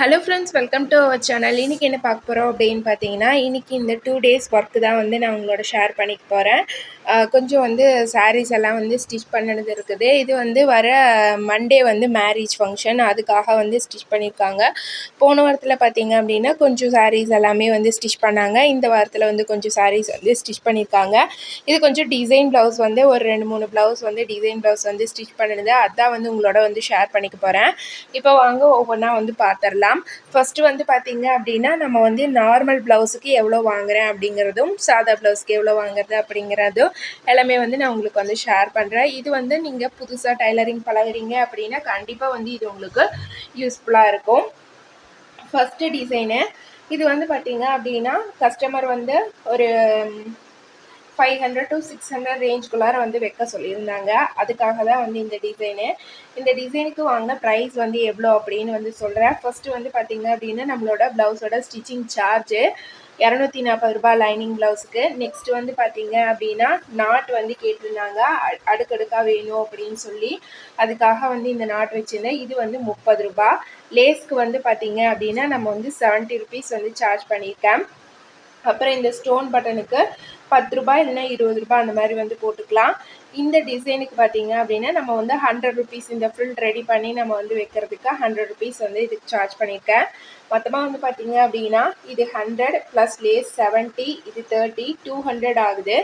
Hello friends welcome to our channel இன்றைக்கி என்ன பார்க்க போகிறோம் அப்படின்னு பார்த்தீங்கன்னா இன்றைக்கி இந்த டூ டேஸ் ஒர்க்கு தான் வந்து நான் உங்களோட ஷேர் பண்ணிக்க போகிறேன் கொஞ்சம் வந்து சாரீஸ் எல்லாம் வந்து ஸ்டிச் பண்ணினது இருக்குது. இது வந்து வர மண்டே வந்து மேரேஜ் ஃபங்க்ஷன் அதுக்காக வந்து ஸ்டிச் பண்ணியிருக்காங்க போன வாரத்தில் பார்த்தீங்க அப்படின்னா கொஞ்சம் சாரீஸ் எல்லாமே வந்து ஸ்டிச் பண்ணாங்க. இந்த வாரத்தில் வந்து கொஞ்சம் சாரீஸ் வந்து ஸ்டிச் பண்ணியிருக்காங்க இது கொஞ்சம் டிசைன் ப்ளவுஸ் வந்து ஒரு ரெண்டு மூணு ப்ளவுஸ் வந்து டிசைன் ப்ளவுஸ் வந்து ஸ்டிச் பண்ணினது. அதான் வந்து உங்களோட வந்து ஷேர் பண்ணிக்க போகிறேன் இப்போ வாங்க ஒவ்வொன்றா வந்து பார்த்துடலாம் ஃபஸ்ட்டு வந்து பார்த்திங்க அப்படின்னா நம்ம வந்து நார்மல் ப்ளவுஸுக்கு எவ்வளோ வாங்குகிறேன் அப்படிங்கிறதும் சாதா ப்ளவுஸ்க்கு எவ்வளோ வாங்குறது அப்படிங்கிறதும் எல்லாமே வந்து நான் உங்களுக்கு வந்து ஷேர் பண்ணுறேன் இது வந்து நீங்கள் புதுசாக டைலரிங் பழகுறீங்க அப்படின்னா கண்டிப்பாக வந்து இது உங்களுக்கு யூஸ்ஃபுல்லாக இருக்கும். ஃபஸ்ட்டு டிசைனு இது வந்து பார்த்திங்க அப்படின்னா கஸ்டமர் வந்து ஒரு five hundred to six hundred ரேஞ்சுக்குள்ளார வந்து வைக்க சொல்லியிருந்தாங்க. அதுக்காக தான் வந்து இந்த டிசைனு இந்த டிசைனுக்கு வாங்கின ப்ரைஸ் வந்து எவ்வளோ அப்படின்னு வந்து சொல்கிறேன் ஃபஸ்ட்டு வந்து பார்த்தீங்க அப்படின்னா நம்மளோட ப்ளவுஸோட ஸ்டிச்சிங் சார்ஜு இரநூத்தி நாற்பது ரூபாய் லைனிங் ப்ளவுஸுக்கு நெக்ஸ்ட் வந்து பார்த்தீங்க அப்படின்னா நாட் வந்து கேட்டிருந்தாங்க. அ- அடுக்கடுக்காக வேணும் அப்படின்னு சொல்லி அதுக்காக வந்து இந்த நாட் வச்சுருந்தேன். இது வந்து முப்பது ரூபாய். லேஸ்க்கு வந்து பார்த்தீங்க அப்படின்னா நம்ம வந்து செவன்ட்டி ருபீஸ் வந்து சார்ஜ் பண்ணியிருக்கேன். அப்புறம் இந்த ஸ்டோன் பட்டனுக்கு பத்து ரூபாய் இல்லைன்னா இருபது ரூபாய் அந்த மாதிரி வந்து போட்டுக்கலாம். இந்த டிசைனுக்கு பார்த்தீங்க அப்படின்னா நம்ம வந்து ஹண்ட்ரட் ருபீஸ் இந்த ஃபில் ரெடி பண்ணி நம்ம வந்து வைக்கிறதுக்கு ஹண்ட்ரட் ருபீஸ் வந்து இதுக்கு சார்ஜ் பண்ணியிருக்கேன். மொத்தமாக வந்து பார்த்தீங்க அப்படின்னா இது ஹண்ட்ரட் ப்ளஸ் லேஸ் செவன்ட்டி இது தேர்ட்டி டூ ஹண்ட்ரட் ஆகுது.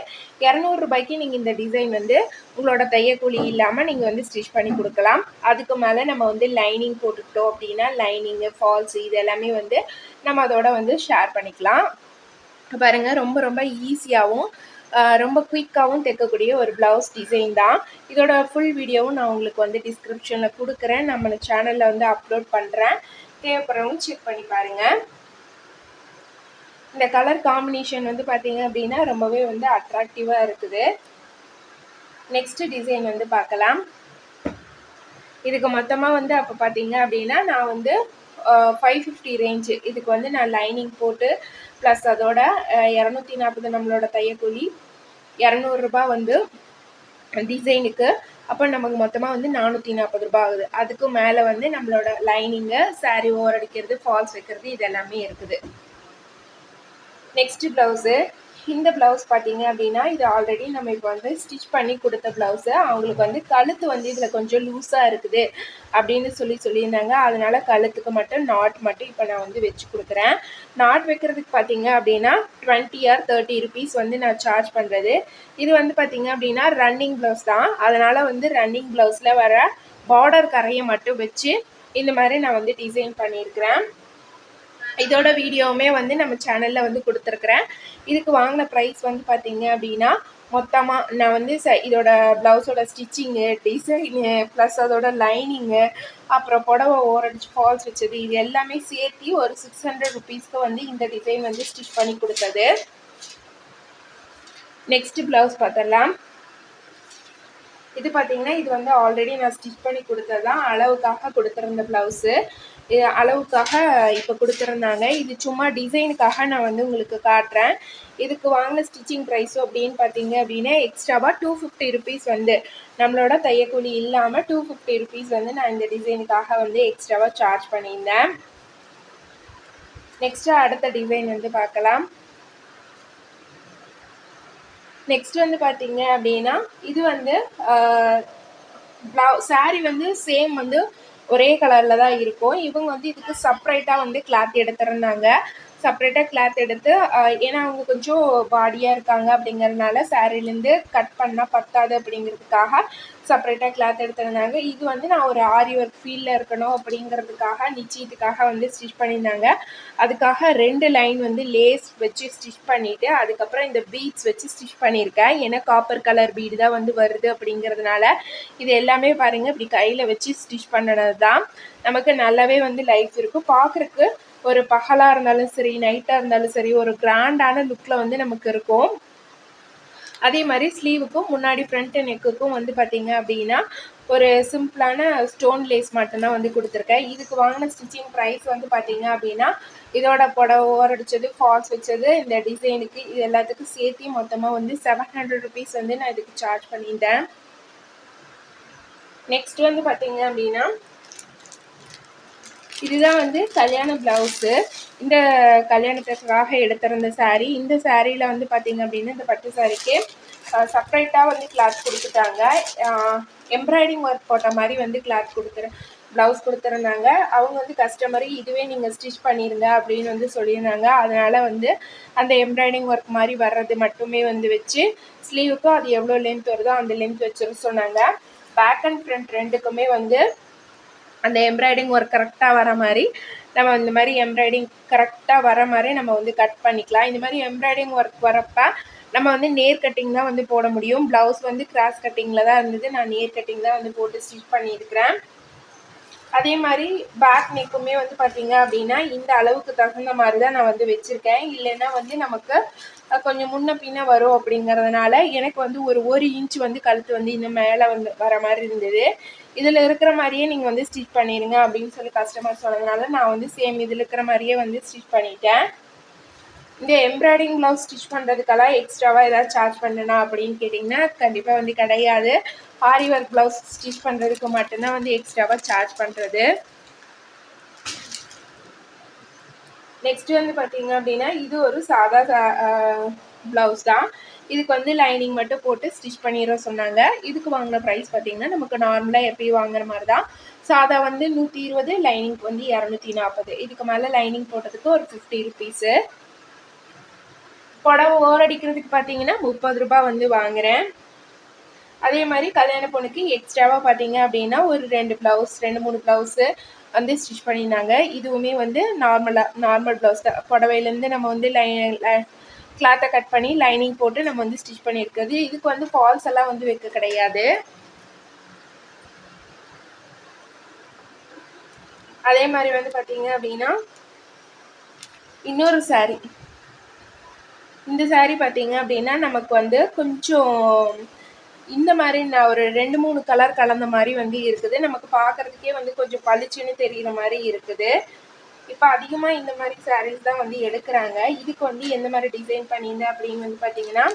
இரநூறுபாய்க்கு நீங்கள் இந்த டிசைன் வந்து உங்களோட தையக்கூலி இல்லாமல் நீங்கள் வந்து ஸ்டிச் பண்ணி கொடுக்கலாம். அதுக்கு மேலே நம்ம வந்து லைனிங் போட்டுக்கிட்டோம் அப்படின்னா லைனிங்கு ஃபால்ஸ் இது எல்லாமே வந்து நம்ம அதோட வந்து ஷேர் பண்ணிக்கலாம். பாருங்க ரொம்ப ரொம்ப ஈஸியாகவும் ரொம்ப குயிக்காகவும் தைக்கக்கூடிய ஒரு ப்ளவுஸ் டிசைன் தான். இதோட ஃபுல் வீடியோவும் நான் உங்களுக்கு வந்து டிஸ்கிரிப்ஷனில் கொடுக்குறேன். நம்ம சேனலில் வந்து அப்லோட் பண்ணுறேன் தேவைப்படுறவங்க செக் பண்ணி பாருங்கள் இந்த கலர் காம்பினேஷன் வந்து பார்த்தீங்க அப்படின்னா ரொம்பவே வந்து அட்ராக்டிவாக இருக்குது. நெக்ஸ்ட் டிசைன் வந்து பார்க்கலாம். இதுக்கு மொத்தமாக வந்து அப்போ பார்த்தீங்க அப்படின்னா நான் வந்து ஃபைவ் ஃபிஃப்டி ரேஞ்சு இதுக்கு வந்து நான் லைனிங் போட்டு ப்ளஸ் அதோட இரநூத்தி நாற்பது நம்மளோட தையக்கூலி இரநூறுபா வந்து டிசைனுக்கு அப்போ நமக்கு மொத்தமாக வந்து நானூற்றி நாற்பது ரூபா ஆகுது. அதுக்கு மேலே வந்து நம்மளோட லைனிங்கு saree ஓவர் அடிக்கிறது ஃபால்ஸ் வைக்கிறது இது எல்லாமே இருக்குது. நெக்ஸ்ட்டு ப்ளவுஸு இந்த ப்ளவுஸ் பார்த்தீங்க அப்படின்னா இது ஆல்ரெடி நம்ம இப்போ வந்து ஸ்டிச் பண்ணி கொடுத்த ப்ளவுஸை அவங்களுக்கு வந்து கழுத்து வந்து இதில் கொஞ்சம் லூஸாக இருக்குது அப்படின்னு சொல்லி சொல்லியிருந்தாங்க. அதனால கழுத்துக்கு மட்டும் நாட் மட்டும் இப்போ நான் வந்து வச்சு கொடுக்குறேன். நாட் வைக்கிறதுக்கு பார்த்தீங்க அப்படின்னா டுவெண்ட்டி ஆர் தேர்ட்டி ருபீஸ் வந்து நான் சார்ஜ் பண்ணுறது இது வந்து பார்த்தீங்க அப்படின்னா ரன்னிங் ப்ளவுஸ் தான். அதனால் வந்து ரன்னிங் ப்ளவுஸில் வர பார்டர் கரையை மட்டும் வச்சு இந்த மாதிரி நான் வந்து டிசைன் பண்ணியிருக்கிறேன். இதோட வீடியோவுமே வந்து நம்ம சேனலில் வந்து கொடுத்துருக்குறேன். இதுக்கு வாங்கின ப்ரைஸ் வந்து பார்த்தீங்க அப்படின்னா மொத்தமாக நான் வந்து ச இதோட ப்ளவுஸோட ஸ்டிச்சிங்கு டிசைனு ப்ளஸ் அதோட லைனிங்கு அப்புறம் புடவை ஓரடிச்சு ஃபால்ஸ் வச்சது இது எல்லாமே சேர்த்து ஒரு சிக்ஸ் ஹண்ட்ரட் ருபீஸ்க்கு வந்து இந்த டிசைன் வந்து ஸ்டிச் பண்ணி கொடுத்தது. நெக்ஸ்ட் ப்ளவுஸ் பார்த்துடலாம். இது பார்த்தீங்கன்னா இது வந்து ஆல்ரெடி நான் ஸ்டிச் பண்ணி கொடுத்தது தான் அளவுக்காக கொடுத்துருந்த ப்ளவுஸு அளவுக்காக இப்போ கொடுத்துருந்தாங்க. இது சும்மா டிசைனுக்காக நான் வந்து உங்களுக்கு காட்டுறேன். இதுக்கு வாங்கின ஸ்டிச்சிங் ப்ரைஸும் அப்படின்னு பார்த்தீங்க அப்படின்னா எக்ஸ்ட்ராவாக டூ ஃபிஃப்டி ருபீஸ் வந்து. நம்மளோட தையக்கூலி இல்லாமல் டூ ஃபிஃப்டி ருபீஸ் வந்து நான் இந்த டிசைனுக்காக வந்து எக்ஸ்ட்ராவாக சார்ஜ் பண்ணியிருந்தேன். நெக்ஸ்ட்டு அடுத்த டிசைன் வந்து பார்க்கலாம். நெக்ஸ்ட் வந்து பார்த்தீங்க அப்படின்னா இது வந்து ப்ளவு சாரீ வந்து சேம் வந்து ஒரே கலரில் தான் இருக்கும். இவங்க வந்து இதுக்கு செப்ரேட்டாக வந்து கிளாத் எடுத்துருந்தாங்க. செப்ரேட்டாக கிளாத் எடுத்து ஏன்னா அவங்க கொஞ்சம் பாடியாக இருக்காங்க அப்படிங்கிறதுனால சாரீலேருந்து கட் பண்ணால் பத்தாது அப்படிங்கிறதுக்காக செப்ரேட்டாக கிளாத் எடுத்திருந்தாங்க. இது வந்து நான் ஒரு ஆரி ஒர்க் ஃபீல்டில் இருக்கணும் அப்படிங்கிறதுக்காக நிச்சயத்துக்காக வந்து ஸ்டிச் பண்ணியிருந்தாங்க. அதுக்காக ரெண்டு லைன் வந்து லேஸ் வச்சு ஸ்டிச் பண்ணிவிட்டு அதுக்கப்புறம் இந்த பீட்ஸ் வச்சு ஸ்டிச் பண்ணியிருக்கேன். ஏன்னா காப்பர் கலர் பீடு தான் வந்து வருது அப்படிங்கிறதுனால இது எல்லாமே பாருங்கள் இப்படி கையில் வச்சு ஸ்டிச் பண்ணினது தான் நமக்கு நல்லாவே வந்து லைஃப் இருக்கும். பார்க்குறக்கு ஒரு பகலாக இருந்தாலும் சரி நைட்டாக இருந்தாலும் சரி ஒரு கிராண்டான லுக்கில் வந்து நமக்கு இருக்கும். அதே மாதிரி ஸ்லீவுக்கும் முன்னாடி ஃப்ரண்ட் நெக்குக்கும் வந்து பார்த்தீங்க அப்படின்னா ஒரு சிம்பிளான ஸ்டோன் லேஸ் மட்டும்தான் வந்து கொடுத்துருக்கேன். இதுக்கு வாங்கின ஸ்டிச்சிங் ப்ரைஸ் வந்து பார்த்தீங்க அப்படின்னா இதோட புடவை ஓரடிச்சது ஃபால்ஸ் வச்சது இந்த டிசைனுக்கு இது எல்லாத்துக்கும் சேர்த்து மொத்தமாக வந்து செவன் ஹண்ட்ரட் ருபீஸ் வந்து நான் இதுக்கு சார்ஜ் பண்ணியிருந்தேன். நெக்ஸ்ட் வந்து பார்த்தீங்க அப்படின்னா இதுதான் வந்து கல்யாண ப்ளவுஸு இந்த கல்யாணத்துக்காக எடுத்திருந்த சாரீ இந்த சாரியில் வந்து பார்த்திங்க அப்படின்னா இந்த பட்டு சாரிக்கு செப்ரேட்டாக வந்து கிளாத் கொடுத்துட்டாங்க. எம்ப்ராய்டிங் ஒர்க் போட்ட மாதிரி வந்து கிளாத் கொடுத்துரு ப்ளவுஸ் கொடுத்துருந்தாங்க. அவங்க வந்து கஸ்டமரு இதுவே நீங்கள் ஸ்டிச் பண்ணிடுங்க அப்படின்னு வந்து சொல்லியிருந்தாங்க. அதனால் வந்து அந்த எம்ப்ராய்டிங் ஒர்க் மாதிரி வர்றது மட்டுமே வந்து வச்சு ஸ்லீவுக்கும் அது எவ்வளோ லென்த் வருதோ அந்த லென்த் வச்சுருன்னு சொன்னாங்க. பேக் அண்ட் ஃப்ரண்ட் ரெண்டுக்குமே வந்து அந்த எம்ப்ராய்டிங் ஒர்க் கரெக்டாக வர மாதிரி நம்ம இந்த மாதிரி எம்ப்ராய்டிங் கரெக்டாக வர மாதிரி நம்ம வந்து கட் பண்ணிக்கலாம். இந்த மாதிரி எம்ப்ராய்டிங் ஒர்க் வரப்போ நம்ம வந்து நேர் கட்டிங் தான் வந்து போட முடியும். ப்ளவுஸ் வந்து கிராஸ் கட்டிங்கில் தான் இருந்தது. நான் நேர் கட்டிங் தான் வந்து போட்டு ஸ்டிச் பண்ணியிருக்கிறேன். அதே மாதிரி பேக் நெக்குமே வந்து பார்த்தீங்க அப்படின்னா இந்த அளவுக்கு தகுந்த மாதிரி தான் நான் வந்து வச்சுருக்கேன். இல்லைன்னா வந்து நமக்கு கொஞ்சம் முன்ன பின்ன வரும் அப்படிங்கிறதுனால எனக்கு வந்து ஒரு ஒரு இன்ச் வந்து கழுத்து வந்து இன்னும் மேலே வந்து வர மாதிரி இருந்தது. இதில் இருக்கிற மாதிரியே நீங்கள் வந்து ஸ்டிச் பண்ணிடுங்க அப்படின்னு சொல்லி கஸ்டமர் சொன்னதுனால நான் வந்து சேம் இதில் இருக்கிற மாதிரியே வந்து ஸ்டிச் பண்ணிட்டேன். இந்த எம்ப்ராய்டிங் ப்ளவுஸ் ஸ்டிச் பண்ணுறதுக்கெல்லாம் எக்ஸ்ட்ராவாக ஏதாவது சார்ஜ் பண்ணணும் அப்படின்னு கேட்டிங்கன்னா கண்டிப்பாக வந்து கிடையாது. ஆரி ஒர்க் ப்ளவுஸ் ஸ்டிச் பண்ணுறதுக்கு மட்டும்தான் வந்து எக்ஸ்ட்ராவாக சார்ஜ் பண்ணுறது நெக்ஸ்ட் வந்து பார்த்தீங்க அப்படின்னா இது ஒரு சாதா ப்ளவுஸ் தான். இதுக்கு வந்து லைனிங் மட்டும் போட்டு ஸ்டிச் பண்ணிட சொன்னாங்க. இதுக்கு வாங்கின ப்ரைஸ் பார்த்தீங்கன்னா நமக்கு நார்மலாக எப்பயும் வாங்குற மாதிரி தான் சாதா வந்து நூற்றி இருபது லைனிங்க்கு வந்து இரநூத்தி நாற்பது இதுக்கு மேலே லைனிங் போட்டதுக்கு ஒரு ஃபிஃப்டி ருபீஸு புடவை ஓரடிக்கிறதுக்கு பார்த்தீங்கன்னா முப்பது ரூபா வந்து வாங்குகிறேன் அதே மாதிரி கல்யாண பொண்ணுக்கு எக்ஸ்ட்ராவாக பார்த்தீங்க அப்படின்னா ஒரு ரெண்டு ப்ளவுஸ் ரெண்டு மூணு ப்ளவுஸு வந்து ஸ்டிச் பண்ணியிருந்தாங்க இதுவுமே வந்து நார்மலாக நார்மல் ப்ளவுஸ் தான். புடவையிலேருந்து நம்ம வந்து லை கிளாத்தை கட் பண்ணி லைனிங் போட்டு நம்ம வந்து ஸ்டிச் பண்ணியிருக்கிறது. இதுக்கு வந்து ஃபால்ஸ் எல்லாம் வந்து வைக்க கிடையாது. அதே மாதிரி வந்து பார்த்தீங்க அப்படின்னா இன்னொரு சாரீ இந்த சாரீ பார்த்தீங்க அப்படின்னா நமக்கு வந்து கொஞ்சம் இந்த மாதிரி நான் ஒரு ரெண்டு மூணு கலர் கலந்த மாதிரி வந்து இருக்குது. நமக்கு பார்க்குறதுக்கே வந்து கொஞ்சம் பளிச்சுன்னு தெரிகிற மாதிரி இருக்குது. இப்போ அதிகமாக இந்த மாதிரி சாரீஸ் தான் வந்து எடுக்கிறாங்க. இதுக்கு வந்து எந்த மாதிரி டிசைன் பண்ணியிருந்தேன் அப்படின்னு வந்து பார்த்தீங்கன்னா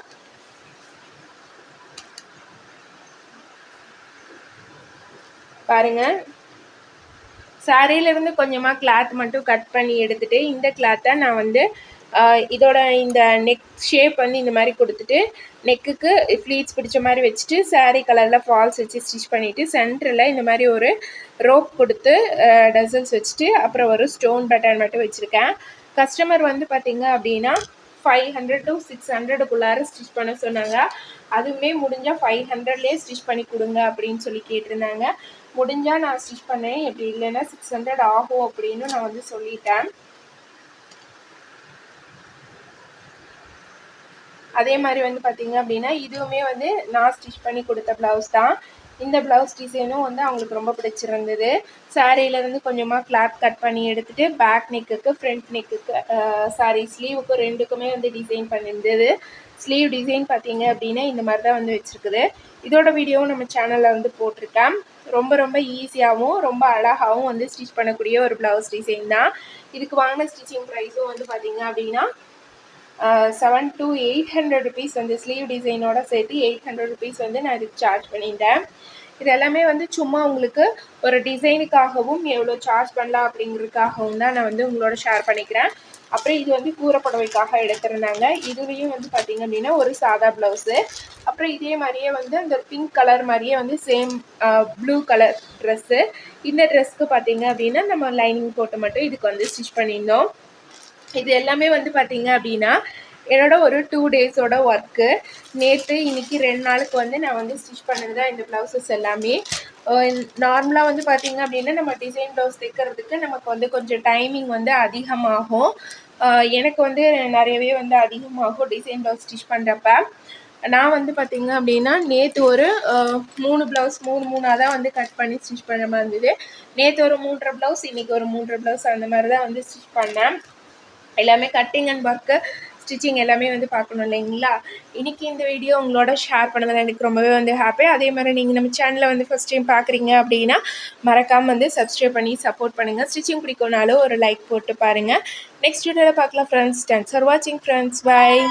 பாருங்க. சாரியிலேருந்து கொஞ்சமாக கிளாத் மட்டும் கட் பண்ணி எடுத்துகிட்டு இந்த கிளாத்தை நான் வந்து இதோட இந்த நெக் ஷேப் வந்து இந்த மாதிரி கொடுத்துட்டு நெக்குக்கு ஃப்ளீட்ஸ் பிடிச்ச மாதிரி வச்சுட்டு சாரீ கலரில் ஃபால்ஸ் வச்சு ஸ்டிச் பண்ணிவிட்டு சென்டரில் இந்த மாதிரி ஒரு ரோப் கொடுத்து டசல்ஸ் வச்சுட்டு அப்புறம் ஒரு ஸ்டோன் பட்டன் மட்டும் வச்சுருக்கேன். கஸ்டமர் வந்து பார்த்திங்க அப்படின்னா ஃபைவ் ஹண்ட்ரட் டு சிக்ஸ் ஹண்ட்ரடுக்குள்ளார ஸ்டிச் பண்ண சொன்னாங்க. அதுவுமே முடிஞ்சால் ஃபைவ் ஹண்ட்ரட்லேயே ஸ்டிச் பண்ணி கொடுங்க அப்படின்னு சொல்லி கேட்டிருந்தாங்க. முடிஞ்சால் நான் ஸ்டிச் பண்ணேன். எப்படி இல்லைன்னா சிக்ஸ் ஹண்ட்ரட் ஆகும் அப்படின்னு நான் வந்து சொல்லிட்டேன். அதே மாதிரி வந்து பார்த்திங்க அப்படின்னா இதுவுமே வந்து நான் ஸ்டிச் பண்ணி கொடுத்த ப்ளவுஸ் தான். இந்த ப்ளவுஸ் டிசைனும் வந்து அவங்களுக்கு ரொம்ப பிடிச்சிருந்தது. சாரீலேருந்து கொஞ்சமாக கிளாத் கட் பண்ணி எடுத்துகிட்டு பேக் நெக்குக்கு ஃப்ரண்ட் நெக்குக்கு சாரி ஸ்லீவுக்கு ரெண்டுக்குமே வந்து டிசைன் பண்ணியிருந்தது. ஸ்லீவ் டிசைன் பார்த்தீங்க அப்படின்னா இந்த மாதிரி தான் வந்து வச்சுருக்குது. இதோட வீடியோவும் நம்ம சேனலில் வந்து போட்டிருக்கேன். ரொம்ப ரொம்ப ஈஸியாகவும் ரொம்ப அழகாகவும் வந்து ஸ்டிச் பண்ணக்கூடிய ஒரு ப்ளவுஸ் டிசைன் தான். இதுக்கு வாங்கின ஸ்டிச்சிங் ப்ரைஸும் வந்து பார்த்திங்க அப்படின்னா seven to eight hundred rupees வந்து ஸ்லீவ் டிசைனோட சேர்த்து எயிட் ஹண்ட்ரட் ருபீஸ் வந்து நான் இதுக்கு சார்ஜ் பண்ணியிருந்தேன். இது எல்லாமே வந்து சும்மா உங்களுக்கு ஒரு டிசைனுக்காகவும் எவ்வளோ சார்ஜ் பண்ணலாம் அப்படிங்கிறதுக்காகவும் தான் நான் வந்து உங்களோட ஷேர் பண்ணிக்கிறேன். அப்புறம் இது வந்து கூறப்படவைக்காக எடுத்திருந்தாங்க. இதுலேயும் வந்து பார்த்திங்க அப்படின்னா ஒரு சாதா ப்ளவுஸு அப்புறம் இதே மாதிரியே வந்து அந்த பிங்க் கலர் மாதிரியே வந்து சேம் ப்ளூ கலர் ட்ரெஸ்ஸு இந்த ட்ரெஸ்க்கு பார்த்திங்க அப்படின்னா நம்ம லைனிங் போட்டு மட்டும் இதுக்கு வந்து ஸ்டிச் பண்ணியிருந்தோம். இது எல்லாமே வந்து பார்த்தீங்க அப்படின்னா என்னோட ஒரு டூ டேஸோட ஒர்க்கு நேற்று இன்றைக்கி ரெண்டு நாளுக்கு வந்து நான் வந்து ஸ்டிச் பண்ணது தான் இந்த ப்ளவுசஸ் எல்லாமே. நார்மலாக வந்து பார்த்திங்க அப்படின்னா நம்ம டிசைன் ப்ளவுஸ் தைக்கிறதுக்கு நமக்கு வந்து கொஞ்சம் டைமிங் வந்து அதிகமாகும். எனக்கு வந்து நிறையவே வந்து அதிகமாகும் டிசைன் ப்ளவுஸ் ஸ்டிச் பண்ணுறப்ப நான் வந்து பார்த்திங்க அப்படின்னா நேற்று ஒரு மூணு ப்ளவுஸ் மூணு மூணாக தான் வந்து கட் பண்ணி ஸ்டிச் பண்ண மாதிரி இருந்தது. நேற்று ஒரு மூன்றரை ப்ளவுஸ் இன்றைக்கி ஒரு மூன்றரை ப்ளவுஸ் அந்த மாதிரி தான் வந்து ஸ்டிச் பண்ணேன். எல்லாமே கட்டிங் அண்ட் ஒர்க்கு ஸ்டிச்சிங் எல்லாமே வந்து பார்க்கணும் இல்லைங்களா? இன்றைக்கி இந்த வீடியோ உங்களோட ஷேர் பண்ணதில் எனக்கு ரொம்பவே வந்து ஹாப்பி அதே மாதிரி நீங்கள் நம்ம சேனலில் வந்து ஃபஸ்ட் டைம் பார்க்குறீங்க அப்படின்னா மறக்காமல் வந்து சப்ஸ்கிரைப் பண்ணி சப்போர்ட் பண்ணுங்கள் ஸ்டிச்சிங் பிடிக்கும்னாலும் ஒரு லைக் போட்டு பாருங்கள் நெக்ஸ்ட் வீடியோவில் பார்க்கலாம் ஃப்ரெண்ட்ஸ் தேங்க்ஸ் ஃபார் வாட்சிங் ஃப்ரெண்ட்ஸ் பாய்